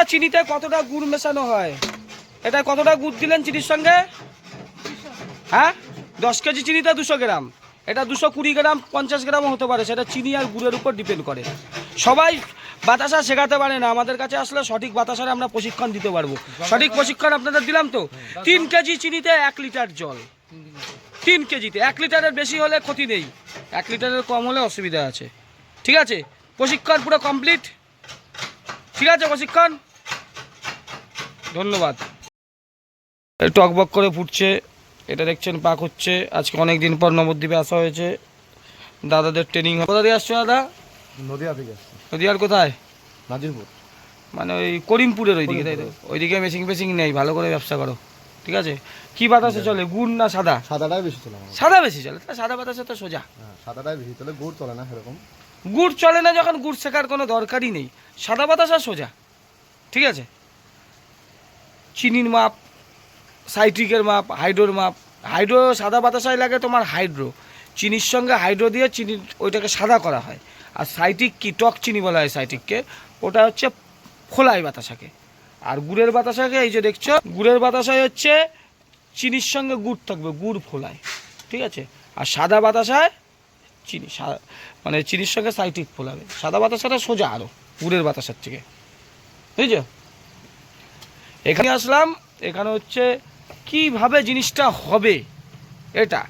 দাদা চিনিতে কতটা গুড় মেশানো হয়? এটা কতটা গুড় দিলেন চিনির সঙ্গে? হ্যাঁ? দশ কেজি চিনিতে দুশো গ্রাম। এটা দুশো কুড়ি গ্রাম, পঞ্চাশ গ্রামও হতে পারে। সেটা চিনি আর গুড়ের উপর ডিপেন্ড করে। সবাই বাতাসা শেখাতে পারে না। আমাদের কাছে আসলে সঠিক বাতাসারে আমরা প্রশিক্ষণ দিতে পারব। সঠিক প্রশিক্ষণ আপনাদের দিলাম তো? তিন কেজি চিনিতে এক লিটার জল। তিন কেজিতে। এক লিটারের বেশি হলে ক্ষতি নেই। এক লিটারের কম হলে অসুবিধা আছে। ঠিক আছে? প্রশিক্ষণ পুরো কমপ্লিট? ঠিক আছে প্রশিক্ষণ? ধন্যবাদ। টকবক করে ফুটছে এটা দেখছেন পাক হচ্ছে। আজকে অনেক দিন পর নবদ্বীপে আসা হয়েছে। দাদাদের ট্রেনিং কোথা দিয়ে আসছো দাদা? নদিয়া থেকে আসছে। নদীয়ার কোথায়? নাজিরপুর। মানে ওই করিমপুরের ওইদিকে তাই তো? ওইদিকে মেশিং ফেসিং নেই ভালো করে ব্যবসা করো। ঠিক আছে? কি বাতাসে চলে গুড় না সাদা? সাদাটাই বেশি চলে সাদা বেশি চলে তা সাদা বাতাসে তো সোজা। হ্যাঁ সাদাটাই বেশি চলে গুড় চলে না সেরকম। গুড় চলে না যখন গুড় শেখার কোনো দরকারই নেই। সাদা বাতাস আর সোজা। ঠিক আছে? চিনির মাপ, সাইট্রিকের মাপ, হাইড্রোর মাপ। হাইড্রো সাদা বাতাসায় লাগে তোমার হাইড্রো। চিনির সঙ্গে হাইড্রো দিয়ে চিনি ওইটাকে সাদা করা হয়। আর সাইটিক কি? টক চিনি বলা হয় সাইটিককে ওটা হচ্ছে ফোলাই বাতাসাকে। আর গুড়ের বাতাসাকে এই যে দেখছ, গুড়ের বাতাসায় হচ্ছে চিনির সঙ্গে গুড় থাকবে, গুড় ফোলায় ঠিক আছে? আর সাদা বাতাসায় চিনি মানে চিনির সঙ্গে সাইটিক ফোলাবে। সাদা বাতাসাটা সোজা আরও গুড়ের বাতাসার থেকে। বুঝছ? এখানে আসলাম, এখানে হচ্ছে কীভাবে জিনিসটা হবে? এটা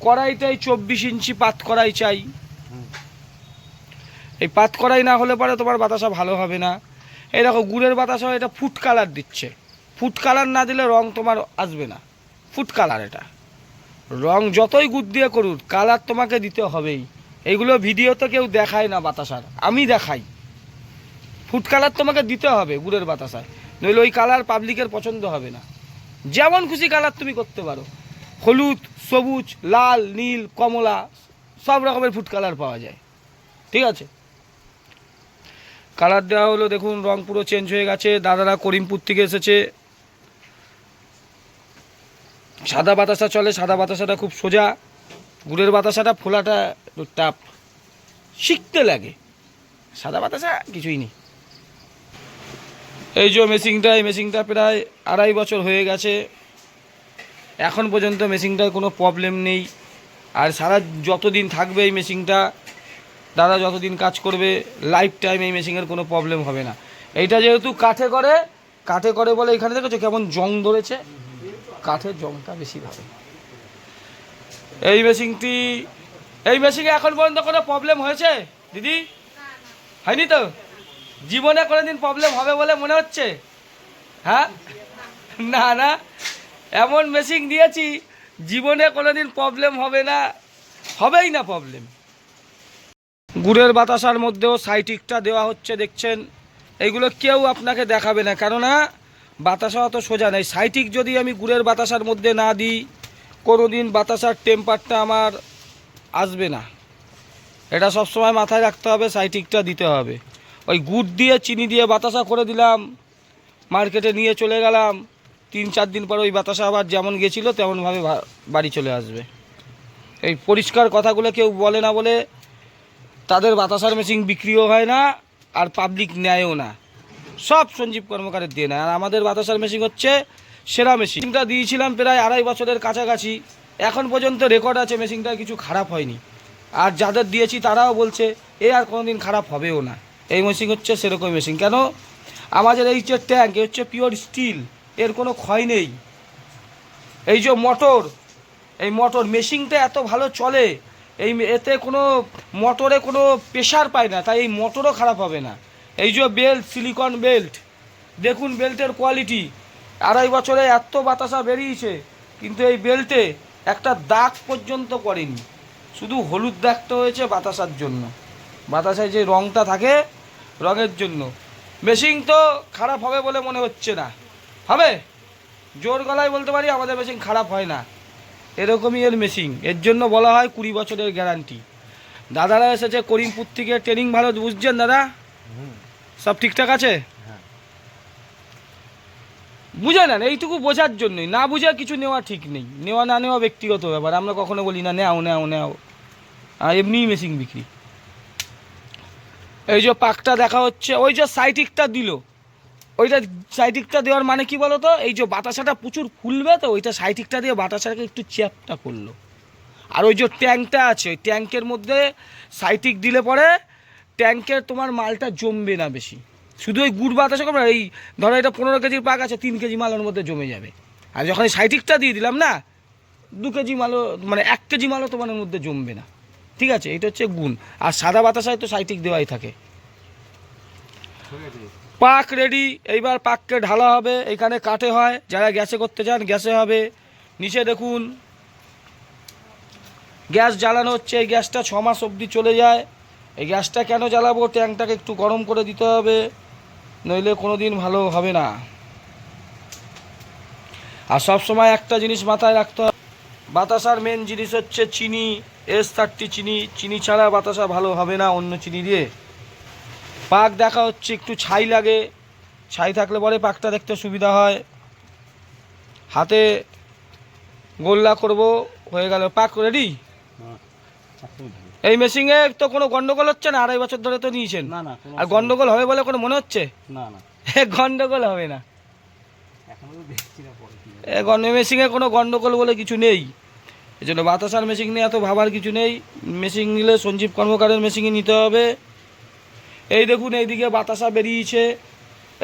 কড়াইটাই চব্বিশ ইঞ্চি পাত কড়াই চাই। এই পাত কড়াই না হলে পরে তোমার বাতাসা ভালো হবে না। এই দেখো, গুড়ের বাতাসা এটা ফুড কালার দিচ্ছে। ফুড কালার না দিলে রং তোমার আসবে না। ফুড কালার এটা। রং যতই গুড় দিয়ে করুন কালার তোমাকে দিতে হবেই। এইগুলো ভিডিওতে কেউ দেখায় না বাতাসার। আমি দেখাই। ফুড কালার তোমাকে দিতে হবে গুড়ের বাতাসায়। নইলে ওই কালার পাবলিকের পছন্দ হবে না। যেমন খুশি কালার তুমি করতে পারো। হলুদ, সবুজ, লাল, নীল, কমলা, সব রকমের ফুড কালার পাওয়া যায়। ঠিক আছে? কালার দেওয়া হলো, দেখুন, রং পুরো চেঞ্জ হয়ে গেছে। দাদারা করিমপুর থেকে এসেছে। সাদা বাতাসা চলে, সাদা বাতাসাটা খুব সোজা। গুড়ের বাতাসাটা, ফোলাটা একটু টাপ শিখতে লাগে। সাদা বাতাসা কিছুই নেই। এই যে মেশিনটা, এই মেশিনটা প্রায় আড়াই বছর হয়ে গেছে। এখন পর্যন্ত মেশিনটায় কোনো প্রবলেম নেই। আর সারা যতদিন থাকবে এই মেশিনটা, দাদা যতদিন কাজ করবে লাইফ টাইম এই মেশিনের কোনো প্রবলেম হবে না। এইটা যেহেতু কাঠে করে কাঠে করে বলে এখানে দেখেছ কেমন জং ধরেছে? কাঠের জংটা বেশি ভাবে এই মেশিনটি, এই মেশিনে এখন পর্যন্ত কোনো প্রবলেম হয়েছে? দিদি? হয়নি তো? জীবনে কোনোদিন প্রবলেম হবে বলে মনে হচ্ছে? হ্যাঁ? না না। এমন মেশিন দিয়েছি, জীবনে কোনোদিন প্রবলেম হবে না, হবেই না প্রবলেম গুড়ের বাতাসার মধ্যেও সাইটিকটা দেওয়া হচ্ছে, দেখছেন? এইগুলো কেউ আপনাকে দেখাবে না, কেননা বাতাসা অত সোজা নেই। সাইটিক যদি আমি গুড়ের বাতাসার মধ্যে না দিই কোনো দিন বাতাসার টেম্পারটা আমার আসবে না। এটা সবসময় মাথায় রাখতে হবে, সাইটিকটা দিতে হবে। ওই গুড় দিয়ে, চিনি দিয়ে বাতাসা করে দিলাম। মার্কেটে নিয়ে চলে গেলাম। তিন, চার দিন পর ওই বাতাসা আবার যেমন গেছিল, তেমনভাবে বাড়ি চলে আসবে। এই পরিষ্কার কথাগুলো কেউ বলে না বলে তাদের বাতাসার মেশিন বিক্রিও হয় না, আর পাবলিক নেয়ও না। সব সঞ্জীব কর্মকারের দিয়ে নেয়। আর আমাদের বাতাসার মেশিন হচ্ছে সেরা মেশিনটা দিয়েছিলাম প্রায় আড়াই বছরের কাছাকাছি। এখন পর্যন্ত রেকর্ড আছে মেশিনটা কিছু খারাপ হয়নি। আর যাদের দিয়েছি তারাও বলছে, এ আর কোনোদিন খারাপ হবেও না। এই মেশিন হচ্ছে সেরকম মেশিন কেন? আমাদের এই যে ট্যাঙ্ক হচ্ছে পিওর স্টিল এর কোনো ক্ষয় নেই। এই যে মোটর এই মোটর মেশিনটা এত ভালো চলে, এই এতে কোনো মোটরে কোনো প্রেশার পায় না, তাই এই মোটরও খারাপ হবে না। এই যে বেল্ট সিলিকন বেল্ট দেখুন বেল্টের কোয়ালিটি আড়াই বছরে এত বাতাসা বেরিয়েছে, কিন্তু এই বেল্টে একটা দাগ পর্যন্ত করেনি। শুধু হলুদ দাগটা হয়েছে বাতাসার জন্য। বাতাসায় যে রঙটা থাকে রঙের জন্য। মেশিন তো খারাপ হবে বলে মনে হচ্ছে না। হবে? জোর গলায় বলতে পারি আমাদের মেশিন খারাপ হয় না। এরকমই এর মেশিন এর জন্য বলা হয় কুড়ি বছরের গ্যারান্টি দাদারা এসেছে করিমপুর থেকে। ট্রেনিং ভালো বুঝছেন দাদা? সব ঠিকঠাক আছে? বুঝে নেন, এইটুকু বোঝার জন্যই। না বুঝে কিছু নেওয়া ঠিক নেই। নেওয়া না নেওয়া ব্যক্তিগত ব্যাপার। আমরা কখনো বলি না, নেও নেও নেও। এমনিই মেশিন বিক্রি। এই যে পাকটা দেখা হচ্ছে ওই যে সাইটিকটা দিল। ওইটা সাইটিকটা দেওয়ার মানে কি বলো তো এই যে বাতাসাটা প্রচুর ফুলবে তো ওইটা সাইটিকটা দিয়ে বাতাসাটাকে একটু চ্যাপটা করল। আর ওই যে ট্যাঙ্কটা আছে ওই ট্যাঙ্কের মধ্যে সাইটিক দিলে পরে ট্যাঙ্কের তোমার মালটা জমবে না বেশি। শুধু ওই গুড় বাতাসা না, এই ধরো এটা পনেরো কেজির পাক আছে তিন কেজি মালের মধ্যে জমে যাবে। আর যখন সাইটিকটা দিয়ে দিলাম না দু কেজি মালও মানে এক কেজি মালও তোমার মধ্যে জমবে না। ঠিক আছে, এটা হচ্ছে গুণ। আর সাদা বাতাসায় তো সাইটিক দেওয়াই থাকে। পাক রেডি, এইবার পাককে ঢালা হবে, এখানে কাটে হয়। যারা গ্যাসে করতে চান, গ্যাসে হবে। নিচে দেখুন, গ্যাস জ্বালানো হচ্ছে, এই গ্যাসটা ছ মাস অবধি চলে যায়। এই গ্যাসটা কেন জ্বালাবো? ট্যাঙ্কটাকে একটু গরম করে দিতে হবে, নইলে কোনো দিন ভালো হবে না। আর সবসময় একটা জিনিস মাথায় রাখতে হবে। বাতাসার মেন জিনিস হচ্ছে চিনি এস থার্টি চিনি চিনি ছাড়া বাতাসা ভালো হবে না অন্য চিনি দিয়ে। পাক দেখা হচ্ছে একটু ছাই লাগে ছাই থাকলে পরে পাকটা দেখতে সুবিধা হয়। হাতে গোল্লা করব হয়ে গেল পাক রেডি এই মেশিংয়ে তো কোনো গন্ডগোল হচ্ছে না? আড়াই বছর ধরে তো নিয়েছেন। না না আর গন্ডগোল হবে বলে কোনো মনে হচ্ছে? না না। গন্ডগোল হবে না। এখনও তো দেখছি না পরে কি হবে। এ গন্ড মেশিংয়ে কোনো গন্ডগোল বলে কিছু নেই। এই জন্য বাতাসার মেশিন নিয়ে এত ভাবার কিছু নেই। মেশিন নিলে সঞ্জীব কর্মকারের মেশিনই নিতে হবে। এই দেখুন এইদিকে বাতাসা বেরিয়েছে।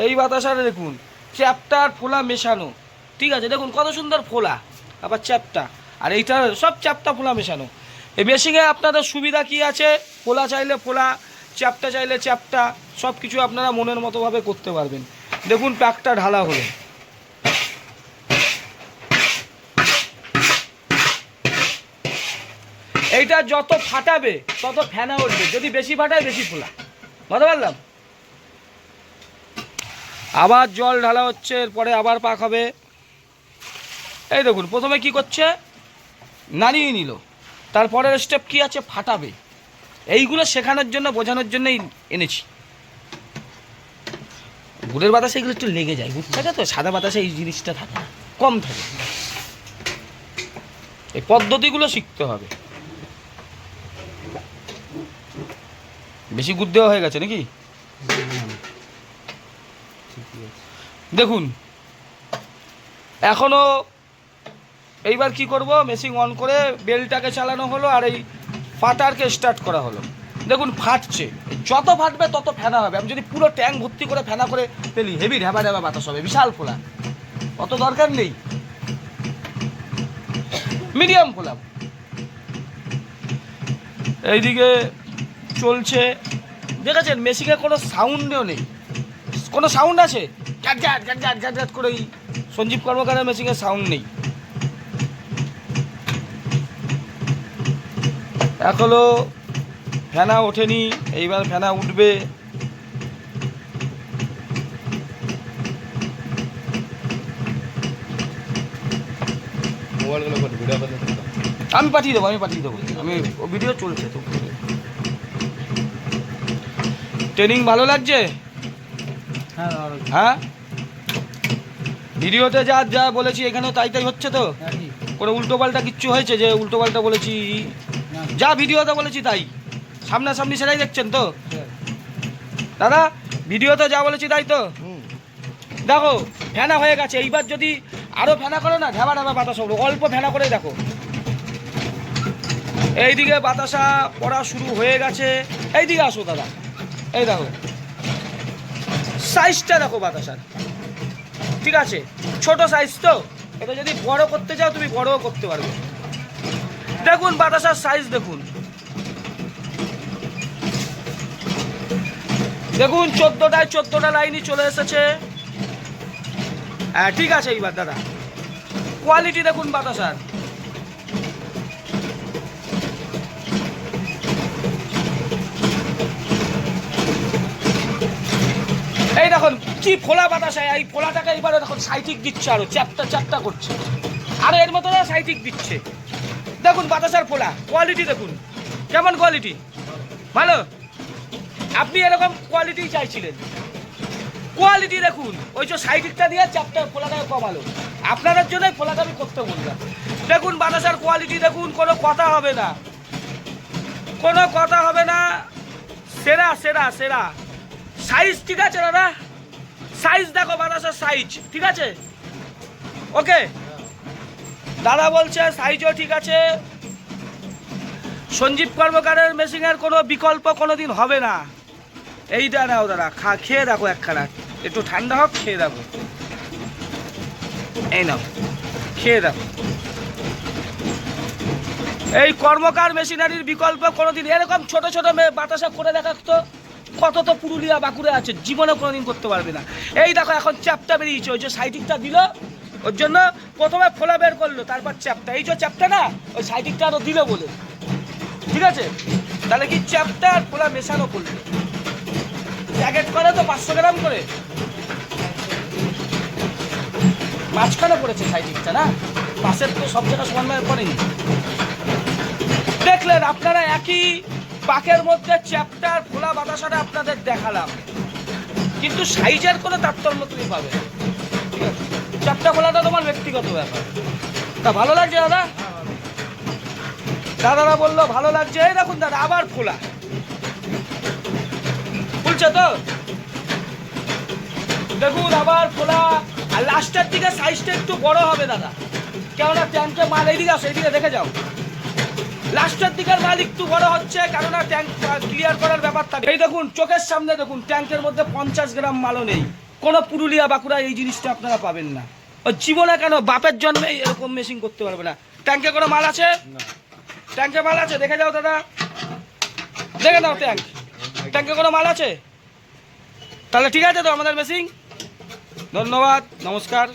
এই বাতাসাটা দেখুন, চ্যাপটার ফোলা মেশানো। ঠিক আছে, দেখুন কত সুন্দর ফোলা। আবার চ্যাপটা। আর এইটা সব চ্যাপটা ফোলা মেশানো। এই মেশিনে আপনাদের সুবিধা কি আছে? ফোলা চাইলে ফোলা, চ্যাপটা চাইলে চ্যাপটা। সব কিছু আপনারা মনের মতোভাবে করতে পারবেন। দেখুন প্যাকটা ঢালা হলো। এইটা যত ফাটাবে, তত ফেনা উঠবে। যদি বেশি ফাটায়, বেশি ফোলা। বুঝতে পারলাম? আবার জল ঢালা হচ্ছে, এরপরে আবার পাক হবে। এই দেখুন, প্রথমে কি করছে? নাড়িয়ে নিল। তারপরের স্টেপ কি আছে? ফাটাবে। এইগুলো শেখানোর জন্য, বোঝানোর জন্যই এনেছি। গুড়ের বাতাসে এগুলো একটু লেগে যায় গুড় থাকে তো? সাদা বাতাসে এই জিনিসটা থাকে কম থাকে। এই পদ্ধতিগুলো শিখতে হবে। বেশি গুড় দেওয়া হয়ে গেছে নাকি? দেখুন, এখনও এইবার কি করব? মেশিন অন করে বেলটাকে চালানো হলো আর এই ফাটারকে স্টার্ট করা হলো। দেখুন, ফাটছে। যত ফাটবে তত ফেনা হবে। আমি যদি পুরো ট্যাঙ্ক ভর্তি করে ফেনা করে ফেলি হেভি ঢেবা ঢেবা বাতাস হবে, বিশাল ফোলা অত দরকার নেই। মিডিয়াম ফোলা এইদিকে চলছে। দেখেছেন মেশিনে কোনো সাউন্ডও নেই। কোনো সাউন্ড আছে? গ্যাট গ্যাট গ্যাট গ্যাট গ্যাট গ্যাট করে এই সঞ্জীব কর্মকারের মেশিনে সাউন্ড নেই। এখনও ফেনা ওঠেনি এইবার ফেনা উঠবে। আমি পাঠিয়ে দেবো আমি পাঠিয়ে দেবো। আমি ভিডিও চলছে তো। ট্রেনিং ভালো লাগছে? হ্যাঁ হ্যাঁ? ভিডিওতে যা যা বলেছি এখানেও তাই তাই হচ্ছে তো? হ্যাঁ। কোনো উল্টো পাল্টা কিচ্ছু হয়েছে যে উল্টো পাল্টা বলেছি? না, যা ভিডিওতে বলেছি তাই। সামনাসামনি সেটাই দেখছেন তো? দাদা ভিডিওতে যা বলেছি তাই তো? হুম। দেখো ফেনা হয়ে গেছে। এইবার যদি আরও ফেনা করো না ঢাবা ঢাবা বাতাস হবে। অল্প ফেনা করে দেখো। এইদিকে বাতাসা পড়া শুরু হয়ে গেছে। এইদিকে আসো দাদা। এই দেখো। সাইজটা দেখো বাতাসার। ঠিক আছে? ছোট সাইজ তো? এটা যদি বড় করতে চাও, তুমি বড়ও করতে পারবে। দেখুন, বাতাসার সাইজ দেখুন। দেখুন, চোদ্দোটায় চোদ্দোটা লাইনই চলে এসেছে। হ্যাঁ ঠিক আছে এইবার, দাদা। কোয়ালিটি দেখুন বাতাসার। এই দেখুন, কি ফোলা বাতাসায় এই ফোলাটাকে এইবারে দেখুন, সাইটিক দিচ্ছে আরও, চ্যাপটা চ্যাপটা করছে। আর এর মতো সাইটিক দিচ্ছে। দেখুন, বাতাসার ফোলা কোয়ালিটি দেখুন। কেমন কোয়ালিটি ভালো? আপনি এরকম কোয়ালিটি চাইছিলেন। কোয়ালিটি দেখুন, ওই যে সাইডিকটা দিয়ে চাপটা ফোলাটাকে কমালো। আপনাদের জন্যই ফোলাটা আমি করতে বললাম। দেখুন, বাতাসার কোয়ালিটি দেখুন, কোনো কথা হবে না। কোনো কথা হবে না। সেরা সেরা সেরা। সাইজ ঠিক আছে, দাদা? সাইজ দেখো বাতাসের সাইজ ঠিক আছে? ওকে দাদা বলছে সাইজও ঠিক আছে। সঞ্জীব কর্মকারের মেশিনের কোনো বিকল্প কোনো দিন হবে না। এইটা নাও দাদা, খা, খেয়ে দেখো একখানা। একটু ঠান্ডা হোক, খেয়ে দেখো। এই নাও, খেয়ে দেখো। এই কর্মকার মেশিনারির বিকল্প কোনোদিন, এরকম ছোট ছোট বাতাসা করে দেখাতো। কত তো পুরুলিয়া বাঁকুড়ে আছে জীবনে কোনোদিন করতে পারবে না। এই দেখো এখন চ্যাপটা বেরিয়েছে, ওই যে সাইটিকটা দিল, ওর জন্য প্রথমে ফোলা বের করল, তারপর চ্যাপটা এই যে চ্যাপটা না, ওই সাইটিকটা আরও দিল বলে। ঠিক আছে? তাহলে কি চ্যাপটা আর ফোলা মেশানো করল? প্যাকেট করে তো পাঁচশো গ্রাম করে। মাঝখানে পড়েছে সাইটিকটা না? পাশের তো সব জায়গায় সমান করেনি দেখলেন আপনারা একই পাকের মধ্যে চ্যাপ্টার খোলা বাতাসাটা আপনাদের দেখালাম। কিন্তু সাইজের কোনো তারতম্য তুমি পাবে। ঠিক আছে খোলাটা তোমার ব্যক্তিগত ব্যাপার। তা ভালো লাগছে, দাদা? দাদারা বলল, ভালো লাগছে। এই দেখুন, দাদা, আবার খোলা। খুলছে তো? দেখুন, আবার খোলা। আর লাস্টের দিকে সাইজটা একটু বড় হবে, দাদা। কেননা ট্যাঙ্কে মাল, এইদিকে আসো, এইদিকে দেখে যাও। লাস্টের দিকের মাল একটু বড় হচ্ছে কেননা ট্যাঙ্ক ক্লিয়ার করার ব্যাপার থাকে এই দেখুন চোখের সামনে দেখুন ট্যাঙ্কের মধ্যে পঞ্চাশ গ্রাম মালও নেই। কোনো পুরুলিয়া বাঁকুড়া এই জিনিসটা আপনারা পাবেন না। ও জীবনে কেন বাপের জন্মে এরকম মেশিন করতে পারবে না? ট্যাঙ্কে কোনো মাল আছে? ট্যাঙ্কে মাল আছে? দেখে যাও দাদা। দেখে দাও ট্যাঙ্ক ট্যাঙ্কে কোনো মাল আছে? তাহলে ঠিক আছে তো আমাদের মেশিন ধন্যবাদ নমস্কার।